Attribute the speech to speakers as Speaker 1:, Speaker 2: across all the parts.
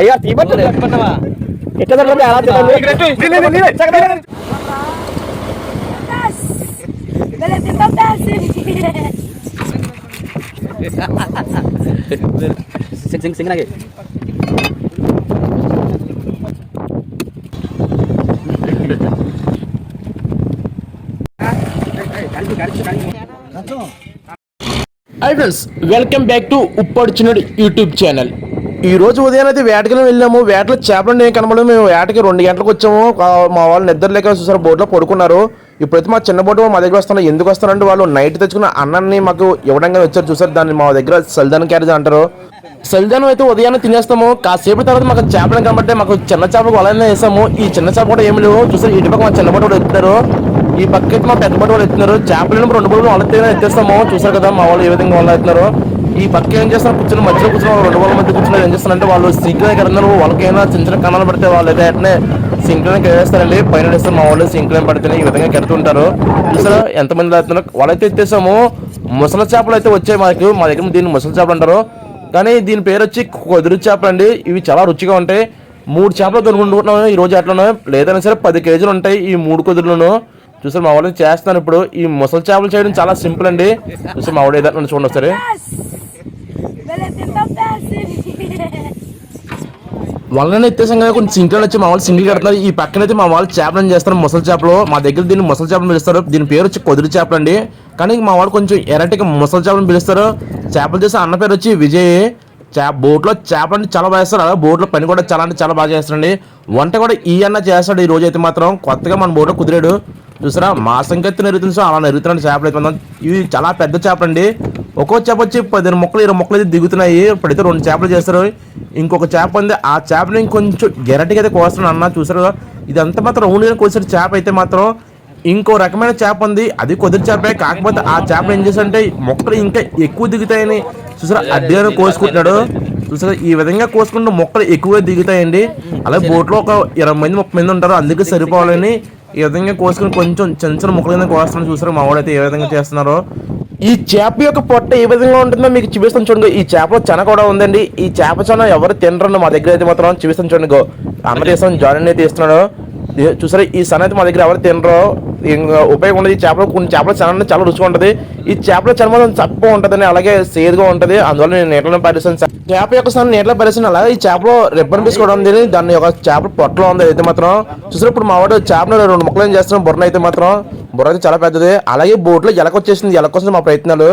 Speaker 1: అయ్యా తీయబట్టు ఎట్లా జరుగుతుంది ఎలా తినాలి
Speaker 2: Beleza, então desce.
Speaker 1: Singh Singh Singh నాగే
Speaker 3: hi friends welcome back to ఉప్పడిచినడు YouTube channel ఈ రోజు ఉదయం అయితే వేటకి వెళ్ళాము. వేటలో చేపలు ఏం కనబడదు మేము వేటకి రెండు గంటలకు వచ్చాము. మా వాళ్ళు నిద్ర లేక చూసారు బోట్లో పడుకున్నారు. ఇప్పుడైతే మా చిన్న బోటు మా దగ్గర వస్తున్నారు. ఎందుకు వస్తారంటే వాళ్ళు నైట్ తెచ్చుకున్న అన్నాన్ని మాకు ఇవ్వడంగా వచ్చారు. చూసారు దాన్ని మా దగ్గర సల్దాన్ క్యారేజ్ అంటారు. సల్దానం అయితే ఉదయాన్నే తినేస్తాము. కాసేపు తర్వాత మాకు చేపలు కాబట్టి మాకు చిన్న చేపలు వలనే వేసాము. ఈ చిన్న చేప కూడా ఏమి లేవు. చూసారు ఇటు పక్క మా చిన్న బోటు కూడా ఎత్తున్నారు. ఈ పక్క అయితే మా పెద్ద బోటు కూడా ఎత్తున్నారు. చేపలను రెండు బోట్లు వాళ్ళ ఎత్తేస్తాము. చూసారు కదా మా వాళ్ళు ఏ విధంగా వాళ్ళు ఎత్తున్నారు. ఈ పక్క ఏం చేస్తారు కూర్చొని మధ్యలో కూర్చున్న వాళ్ళు రెండు వాళ్ళ మధ్య కూర్చొని ఏం చేస్తారంటే వాళ్ళు సింక్ దగ్గర వాళ్ళకైనా వాళ్ళకి చిన్న చిన్న కణాలు పడితే వాళ్ళు అయితే అట్నే సింక్ వేస్తారండి పైన వేస్తే మా వాళ్ళు సింక్ పడితేనే ఈ విధంగా కెడుతుంటారు చూసారా? ఎంతమంది వెళ్తున్నారు వాళ్ళైతే ఎత్తేసాము ముసలి చేపలు అయితే వచ్చాయి మాకు. మా దగ్గర దీన్ని ముసలి చేపలు అంటారు. కానీ దీని పేరు వచ్చి కొదురు చేపలు అండి. ఇవి చాలా రుచిగా ఉంటాయి. మూడు చేపలు దొరుకుంటున్నాం ఈ రోజు ఎట్లనో లేదైనా సరే పది కేజీలు ఉంటాయి ఈ మూడు కొదురులను. చూసారు మా వాళ్ళు చేస్తాను ఇప్పుడు. ఈ ముసలి చేపలు చేయడం చాలా సింపుల్ అండి. చూసారు మా వాడు ఏదో నన్ను చూడండి ఒకసారి.
Speaker 2: Desce.
Speaker 3: వాళ్ళని ఎత్తేసాం కదా కొంచెం సింక్లో వచ్చి మా వాళ్ళు సింగిల్ కడుతున్నారు. ఈ పక్కన అయితే మా వాళ్ళు చేపలను చేస్తారు ముసలి చేపలు. మా దగ్గర దీన్ని ముసలి చేపలు పిలుస్తారు. దీని పేరు వచ్చి కొదురు చేపలు అండి. కానీ మా వాళ్ళు కొంచెం ఎరటిగా ముసలి చేపలను పిలుస్తారు. చేపలు చేసే అన్న పేరు వచ్చి విజయ్. చా బోట్లో చేపలు అంటే చాలా బాగా చేస్తారు. అలాగే బోట్లో పని కూడా చాలా అంటే చాలా బాగా చేస్తారండి. వంట కూడా ఈ అన్న చేస్తాడు ఈ రోజు అయితే మాత్రం. కొత్తగా మన బోట్లో కుదిరాడు. చూసారా? మా సంగతి నెరుగుతుంది అలా నెరుగుతున్నాడు చేపలు అయితే ఇవి చాలా పెద్ద చేపలు అండి ఒక్కో చేప వచ్చి పదిహేను మొక్కలు ఇరవై మొక్కలు అయితే దిగుతున్నాయి. ఇప్పుడైతే రెండు చేపలు చేస్తారు. ఇంకొక చేప ఉంది. ఆ చేపని ఇంకొంచెం గెరటిగా అయితే కోస్తున్నాను అన్న చూసారు ఇదంతా మాత్రం రౌండ్గా కోసిన చేప అయితే మాత్రం. ఇంకో రకమైన చేప ఉంది. అది కుదిరి చేపే. కాకపోతే ఆ చేపలు ఏం చేస్తారంటే మొక్కలు ఇంకా ఎక్కువ దిగుతాయని చూసారా? అడ్డీగా కోసుకుంటున్నాడు. చూసారా? ఈ విధంగా కోసుకుంటే మొక్కలు ఎక్కువగా దిగుతాయండి. అలాగే బోట్లో ఒక ఇరవై మంది ముప్పై మంది ఉంటారు. అందుకే సరిపోవాలని ఈ విధంగా కోసుకుని కొంచెం చిన్న చిన్న ముక్కల కింద కోస్తున్నాడు చూసారా. మా వాడైతే ఏ విధంగా చేస్తున్నారో. ఈ చేప యొక్క పొట్ట ఏ విధంగా ఉంటుందో మీకు చూపిస్తాను చూడండి. ఈ చేపలో చెన కూడా ఉందండి. ఈ చేప చెన ఎవరు తినరండి మా దగ్గర అయితే మాత్రం చూపిస్తాను చూడండి. గో అన్న తీస్తాను జాయిన్ అయితే తీస్తున్నాడు ఇది చూసారా ఈ సన అయితే మా దగ్గర ఎవరు తినరు ఇంకా ఉపయోగం ఉండదు. ఈ చేపలు కొన్ని చేపల చెన అనేది చాలా రుచిగా ఉంటుంది. ఈ చేపల మాత్రం చప్పగా ఉంటుందని అలాగే సేదుగా ఉంటుంది. అందువల్ల నేను నీటిలో పరిస్థితి చేప యొక్క సన్న నీటిలో పరిస్థితి అలాగే ఈ చేపలో రిబ్బన్ పీస్ కూడా ఉంది. దాని యొక్క చేపల పొట్టలో ఉంది అయితే మాత్రం. చూసారా ఇప్పుడు మా వాడు చేపలు రెండు ముక్కలు ఏం చేస్తున్నాం బుర్ర అయితే మాత్రం. బుర్ర అయితే చాలా పెద్దది. అలాగే బోట్లో ఎలక వచ్చేసింది. ఎలక కోసం మా ప్రయత్నాలు.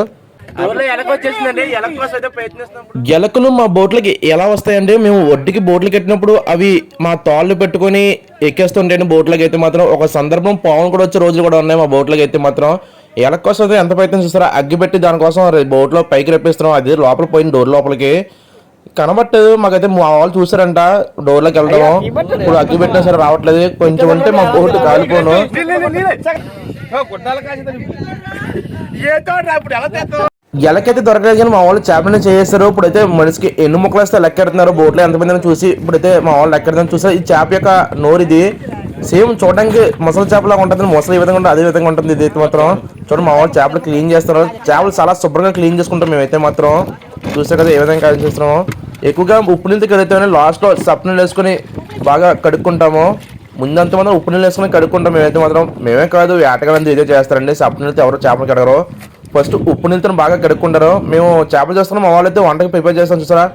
Speaker 3: ఎలకలు మా బోట్లకి ఎలా వస్తాయంటే మేము ఒడ్డుకి బోట్లు కట్టినప్పుడు అవి మా తాళ్ళు పెట్టుకొని ఎక్కేస్తుంటాయండి బోట్లకి అయితే మాత్రం ఒక సందర్భం పావులు కూడా వచ్చే రోజులు కూడా ఉన్నాయి మా బోట్లకి అయితే మాత్రం. ఎలక కోసం ఎంత ప్రయత్నం చేస్తారో అగ్గి పెట్టి దానికోసం బోట్లో పైకి రెప్పిస్తున్నాం అది లోపల పోయిన డోర్ లోపలికి. కనబట్టు మాకైతే మా వాళ్ళు చూసారంట డోర్లోకి వెళ్ళడం ఇప్పుడు అగ్గి పెట్టినా సరే రావట్లేదు. కొంచెం ఉంటే మా బోట్ కాలిపోను. ఎలకైతే దొరకలేదు కానీ మా వాళ్ళు చేపలని చేస్తారు ఇప్పుడైతే మనిషికి ఎన్ని ముక్కలు వస్తే లెక్కెడుతున్నారు? బోట్లో ఎంతమంది చూసి ఇప్పుడైతే మా వాళ్ళు లెక్కెడతాను చూసారు ఈ చేప యొక్క నోరు ఇది సేమ్ చూడడానికి ముసలి చేపలాగా ఉంటుంది ముసలి ఈ విధంగా ఉంటుంది అదే విధంగా ఉంటుంది ఇది అయితే మాత్రం. చూడండి మా వాళ్ళు చేపలు క్లీన్ చేస్తారు చేపలు చాలా శుభ్రంగా క్లీన్ చేసుకుంటాం మేమైతే మాత్రం. చూస్తే కదా ఏ విధంగా క్లీన్ చేస్తున్నాము. ఎక్కువగా ఉప్పు నీళ్ళు కడుగుతామని లాస్ట్లో సప్పు నీళ్ళు వేసుకొని బాగా కడుక్కుంటాము. ముందంత మనం ఉప్పు నీళ్ళు వేసుకొని కడుక్కుంటాం మేమైతే మాత్రం. మేమే కాదు వేటగాళ్ళంతా ఇదే చేస్తారండి. సప్పు నీళ్ళతో ఎవరు చేపలు కడగరు. ఫస్ట్ ఉప్పు నీళ్ళతో బాగా కడుక్కుంటారు. మేము చేపలు చేస్తున్నాం మా వాళ్ళైతే వంటకి ప్రిపేర్ చేస్తాం చూసారా.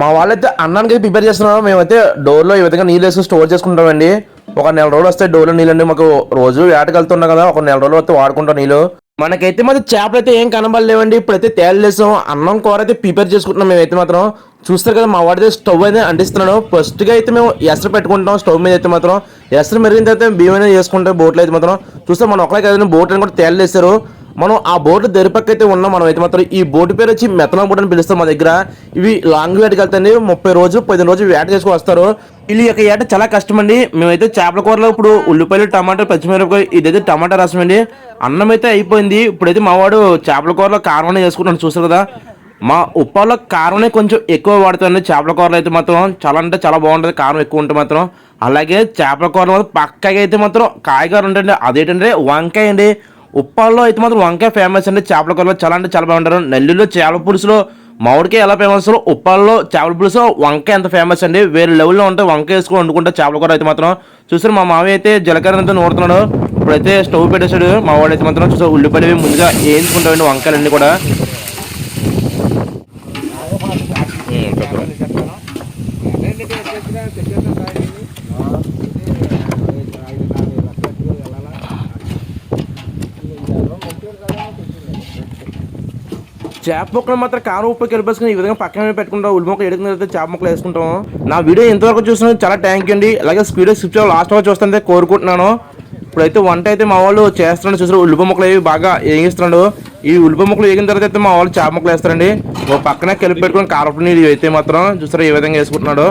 Speaker 3: మా వాళ్ళైతే అన్నానికి ప్రిపేర్ చేస్తున్నారు మేమైతే డోర్లో ఈ విధంగా నీళ్ళు వేసి స్టోర్ చేసుకుంటామండి. ఒక నెల రోజులు వస్తే డోర్లో నీళ్ళండి మాకు రోజు వేటకెళ్తున్నాం కదా ఒక నెల రోజులు వస్తే వాడుకుంటాం నీళ్ళు. మనకైతే మరి చేపలు అయితే ఏం కనబడలేవండి ఇప్పుడైతే తేలు వేసాం అన్నం కూర అయితే ప్రిపేర్ చేసుకుంటున్నాం మేమైతే మాత్రం. చూస్తారు కదా మా వాడితే స్టవ్ అయితే అంటిస్తున్నాడు. ఫస్ట్గా అయితే మేము ఎసరు పెట్టుకుంటాం స్టవ్ మీద అయితే మాత్రం. ఎసరు మెరిగిన తర్వాత బియ్యం అనేది చేసుకుంటాం బోట్లు అయితే మాత్రం. చూస్తే మనం ఒకటే కదండి బోట్ అని కూడా తేలు మనం ఆ బోర్డు దరిపక్క అయితే ఉన్నాం. మనం అయితే మాత్రం ఈ బోటు పేరు వచ్చి మెత్తనం బోట్ అని పిలుస్తాం మా దగ్గర. ఇవి లాంగ్ వేటకి వెళ్తాయి ముప్పై రోజులు పదిహేను రోజులు వేట చేసుకొని వస్తారు. వీళ్ళు యొక్క ఏట చాలా కష్టం అండి. మేమైతే చేపల కూరలో ఇప్పుడు ఉల్లిపాయలు టమాటా పచ్చిమిరపకాయ ఇదైతే టమాటా రసం అండి. అన్నం అయితే అయిపోయింది. ఇప్పుడైతే మావాడు చేపల కూరలో కారం చేసుకుంటాను చూస్తారు కదా? మా ఉప్పాలో కారమే కొంచెం ఎక్కువ వాడుతుంది చేపల కూరలో అయితే మాత్రం చాలా అంటే చాలా బాగుంటుంది. కారం ఎక్కువ ఉంటే మాత్రం. అలాగే చేపల కూరలో పక్కగా అయితే మాత్రం కాయగూర ఉంటుంది అదేంటంటే వంకాయ అండి. ఉప్పాల్లో అయితే మాత్రం వంకాయ ఫేమస్ అండి. చేపల కూరలో చాలా అంటే చాలా బాగుంటారు. నెల్లూరులో చేపల పులుసులో మామిడికాయ ఎలా ఫేమస్ ఉప్పాల్లో చేపల పులుసు వంకాయ ఎంత ఫేమస్ అండి. వేరే లెవెల్లో ఉంటే వంకాయ వేసుకొని వండుకుంటే చేపల కూర అయితే మాత్రం చూసారు మా మామయ్య అయితే జీలకర్రతో నూరుతున్నాడు. ఇప్పుడైతే స్టవ్ పెట్టేశాడు. మా వాడు అయితే మాత్రం చూసారు ఉల్లిపల్లి ముందుగా వేయించుకుంటామండి వంకాయలన్నీ కూడా. చేప ముక్కలు మాత్రం కారం ఉప్పు కలిపేసుకుని ఈ విధంగా పక్కన పెట్టుకుంటాం ఉల్లి మొక్కలు ఎడుకున్న తర్వాత చేప మొక్కలు వేసుకుంటాం. నా వీడియో ఇంతవరకు చూసినా చాలా థ్యాంక్ అండి. అలాగే స్పీడ్ స్కిప్ లాస్ట్ వరకు చూస్తుంటే కోరుకుంటున్నాను. ఇప్పుడైతే వంట అయితే మా వాళ్ళు చేస్తున్నాడు. చూసారు ఉల్లిప ముక్కలు అవి బాగా వేగిస్తున్నాడు ఈ ఉల్లిప మొక్కలు వేగిన తర్వాత అయితే మా వాళ్ళు చేప మొక్కలు వేస్తారండి. ఓ పక్కన కలిపి పెట్టుకుని కారపు నీళ్ళు అయితే మాత్రం చూసారు ఏ విధంగా వేసుకుంటున్నాడు.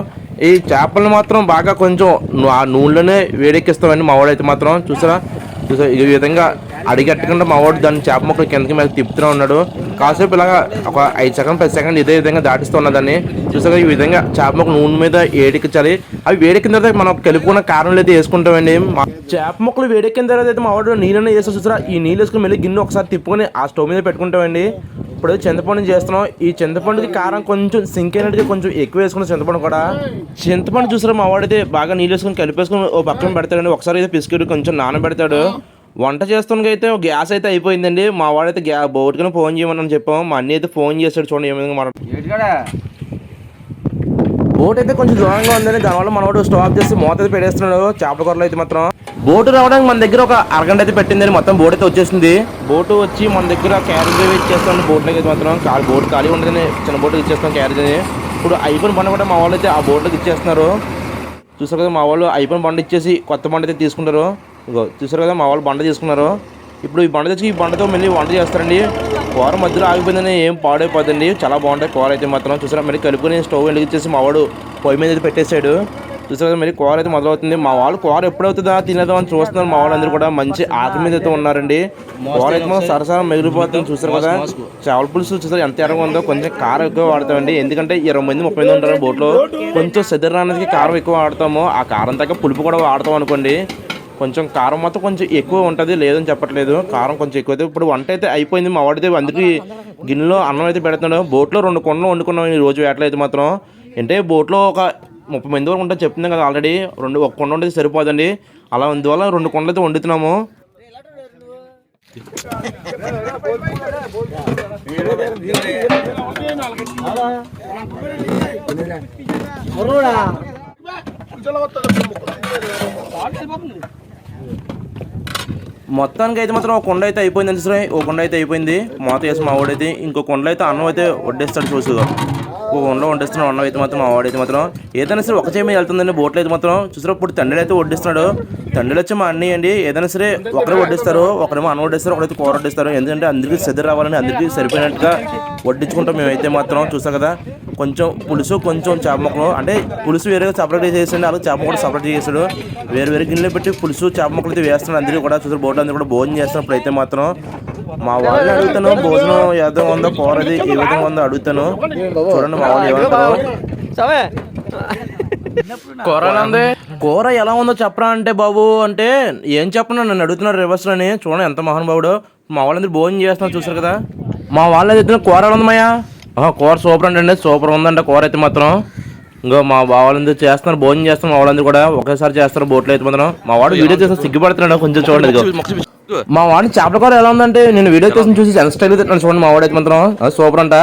Speaker 3: ఈ చేపలను మాత్రం బాగా కొంచెం ఆ నూనెలోనే వేడెక్కిస్తామండి మా వాళ్ళు అయితే మాత్రం. చూసారా చూసా ఈ విధంగా అడిగట్టకుండా మా వాడు దాన్ని చేప ముక్కలు కిందకి మీద తిప్పుతూనే ఉన్నాడు. కాసేపు ఇలాగా ఒక ఐదు సెకండ్ పది సెకండ్ ఇదే విధంగా దాటిస్తున్నదాన్ని చూసాక ఈ విధంగా చేప ముక్కలు నూనె మీద వేడెక్కించాలి అవి వేడెక్కిన తర్వాత మనం కలుపుకున్న కారణం అయితే వేసుకుంటామండి. మా- చేప మొక్కలు వేడెక్కిన తర్వాత అయితే మా వాడు నీళ్ళని వేసి చూసారా? ఈ నీళ్ళు వేసుకుని మళ్ళీ గిన్నె ఒకసారి తిప్పుకొని ఆ స్టవ్ మీద పెట్టుకుంటామండి. ఇప్పుడు చింతపండు చేస్తున్నాం. ఈ చింతపండుకి కారం కొంచెం సింక్ అయినట్టుగా కొంచెం ఎక్కువ వేసుకున్న చింతపండు కూడా. చింతపండు చూసారా మా వాడైతే బాగా నీళ్ళు వేసుకుని కలిపేసుకుని ఓ పక్కన పెడతాడండి ఒకసారి అయితే పిసికిడు కొంచెం నానబెడతాడు. వంట చేస్తున్నకి అయితే గ్యాస్ అయితే అయిపోయిందండి. మా వాడైతే గ్యా బోటుకుని ఫోన్ చేయమని చెప్పాం మా అన్నీ అయితే ఫోన్ చేస్తాడు చూడండి ఏ విధంగా మనం బోట్ అయితే కొంచెం దూరంగా ఉందని దానివల్ల మనవాడు స్టాప్ చేసి మూత అయితే పెట్టేస్తున్నాడు. చేపల కూరలో అయితే మాత్రం. బోటు రావడానికి మన దగ్గర ఒక అరగంట అయితే పెట్టిందని మొత్తం బోట్ అయితే వచ్చేసింది. బోటు వచ్చి మన దగ్గర క్యారేజ్ ఇచ్చేస్తాం బోట్లోకి అయితే మాత్రం కాలి బోట్ ఖాళీ ఉండదని చిన్న బోట్ ఇచ్చేస్తాం క్యారేజ్ అని ఇప్పుడు ఐఫోన్ బండ కూడా మా వాళ్ళు అయితే ఆ బోట్లోకి ఇచ్చేస్తున్నారు. చూసారు కదా మా వాళ్ళు ఐఫోన్ బండ ఇచ్చేసి కొత్త బండ అయితే తీసుకుంటారు చూసారు కదా మా వాళ్ళు బండ తీసుకున్నారు. ఇప్పుడు ఈ బండ తెచ్చి ఈ బండతో మళ్ళీ వంట చేస్తారండి. కూర మధ్యలో ఆగిపోయిందని ఏం పాడైపోతుంది చాలా బాగుంటాయి కూర అయితే మాత్రం. చూసారా మళ్ళీ కలుపుకొని స్టవ్ వెలిగించేసి మా వాడు పొయ్యి మీద అయితే పెట్టేశాడు. చూసారు మరి కూర అయితే మొదలవుతుంది. మా వాళ్ళు కూర ఎప్పుడవుతుందా తినేదా అని చూస్తున్నారు. మా వాళ్ళందరూ కూడా మంచి ఆకలి మీద అయితే ఉన్నారండి. కూర అయితే మనం సరసరా మిగిలిపోతుంది చూసారు కదా? చేపల పులుసు చూసారు. ఎంత ఎర్రగా ఉందో కొంచెం కారం ఎక్కువ వాడతామండి. ఎందుకంటే ఇరవై మంది ముప్పై మంది ఉంటారు బోట్లో. కొంచెం సెదరానికి కారం ఎక్కువ వాడతాము. ఆ కారం తగ్గ పులుపు కూడా వాడతాం అనుకోండి. కొంచెం కారం మాత్రం కొంచెం ఎక్కువ ఉంటుంది. లేదని చెప్పట్లేదు. కారం కొంచెం ఎక్కువ అయితే ఇప్పుడు వంట అయితే అయిపోయింది. మా వాడితే అందుకే గిన్నెలో అన్నం అయితే పెడుతున్నాడు. బోట్లో రెండు కొండలు వండుకున్నాం. ఈ రోజు వేటలు అయితే మాత్రం. అంటే బోట్లో ఒక ముప్పై మంది వరకు ఉంటుంది చెప్తున్నాం కదా ఆల్రెడీ. రెండు ఒక కొండ ఉంటే సరిపోదండి. అలా అందువల్ల రెండు కొండలు అయితే వండుతున్నాము. మొత్తానికి అయితే మాత్రం ఒక కొండ అయితే అయిపోయింది అంటే సరే ఒక కొండ అయితే అయిపోయింది. మాత వేసి మా వాడైతే ఇంకో కొండలో అయితే అన్నం అయితే వడ్డేస్తాడు చూసుకో ఒక వండిస్తున్నాడు అన్నం అయితే మాత్రం మా వాడైతే మాత్రం ఏదైనా సరే ఒక చేయి వెళ్తుందండి బోట్లో అయితే మాత్రం. చూసారు ఇప్పుడు తండ్రి అయితే వడ్డిస్తున్నాడు. తండ్రి వచ్చి మా అన్నయ్య అండి ఏదైనా సరే ఒకరు వడ్డిస్తారు ఒకరేమో అన్న వడ్డిస్తారు ఒకరైతే కూర వడ్డిస్తారు. ఎందుకంటే అందరికీ సిద్ధ రావాలని అందరికీ సరిపోయినట్టుగా వడ్డించుకుంటాం మేమైతే మాత్రం. చూసాం కదా కొంచెం పులుసు కొంచెం చేప ముక్కలు. అంటే పులుసు వేరేగా సపరేట్ చేసేసాడు అలాగే చేప కూడా సపరేట్ చేసాడు. వేరు వేరే గిన్నెలో పెట్టి పులుసు చేప ముక్కలు అయితే వేస్తున్నాడు అందరికీ కూడా. చూసారు బోట్లో అందరూ కూడా భోజనం చేస్తున్నప్పుడు అయితే మాత్రం మా వాళ్ళని అడుగుతాను భోజనం ఏ విధంగా ఉందో కూర అది ఏ విధంగా ఉందో అడుగుతాను. చూడండి మా వాళ్ళు ఏమంటారు. కూర ఎలా ఉంది? కూర ఎలా ఉందో చెప్పరా అంటే బాబు అంటే ఏం చెప్పను నన్ను అడుగుతున్నారు రివర్స్ అని చూడండి ఎంత మహానుభావుడు. మా వాళ్ళందరూ భోజనం చేస్తున్నారు చూసారు కదా. మా వాళ్ళు అయితే కూర ఎలా ఆహా, కూర సూపర్ అండి సూపర్ ఉందంట కూర అయితే మాత్రం. ఇంకో మా వాళ్ళందరూ చేస్తున్నారు భోజనం చేస్తాం మా వాళ్ళందరూ కూడా ఒకేసారి చేస్తారు బోట్లో అయితే మాత్రం. మా వాడు వీడియో చేసిన సిగ్గుపడుతున్నాడు కొంచెం చూడండి మా వాడిని చేపల కూర ఎలా ఉందంటే నేను వీడియో చేసి చూసి ఎంత స్టైల్ తిన్నాను చూడండి మా వాడైతే మాత్రం. సూపర్ అంట.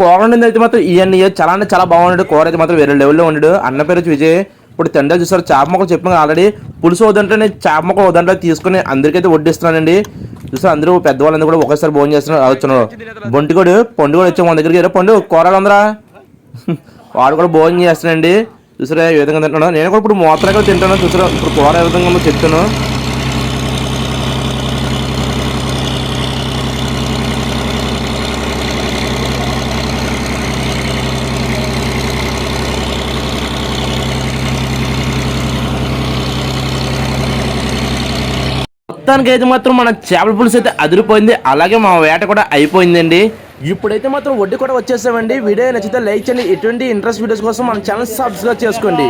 Speaker 3: కూర వండింది అయితే మాత్రం ఇవన్నీ చాలా అంటే చాలా బాగున్నాడు. కూర అయితే మాత్రం వేరే లెవెల్లో ఉండాడు అన్న పేరు వచ్చి విజయ్. ఇప్పుడు తండ్రి చూసారు చేప మొక్కలు చెప్పాను ఆల్రెడీ. పులుసు వద్దంటే నేను చేప మొక్క వద్దంటే తీసుకుని అందరికైతే వడ్డిస్తున్నానండి చూసారు అందరూ పెద్దవాళ్ళందరూ కూడా ఒకేసారి భోజనం చేస్తున్నారు వచ్చున్నారు బొంటికోడు పండుగ కూడా వచ్చాము మన దగ్గరికి. "ఏరా పండు కూరలు అందరా వాడు కూడా భోజనం చేస్తానండి చూసారా ఏ విధంగా తింటున్నాడు? నేను కూడా ఇప్పుడు మూత్రగా తింటాను చూసారా? ఇప్పుడు కూర ఏ విధంగా చెప్తాను. మొత్తానికి అయితే మాత్రం మన చేపల పులుసు అయితే అదిరిపోయింది. అలాగే మా వేట కూడా అయిపోయిందండి. ఇప్పుడైతే మాత్రం వడ్డీ కూడా వచ్చేసామండి. వీడియో నచ్చితే లైక్ చేయండి. ఎటువంటి ఇంట్రెస్ట్ వీడియోస్ కోసం మన ఛానల్ సబ్స్క్రైబ్ చేసుకోండి.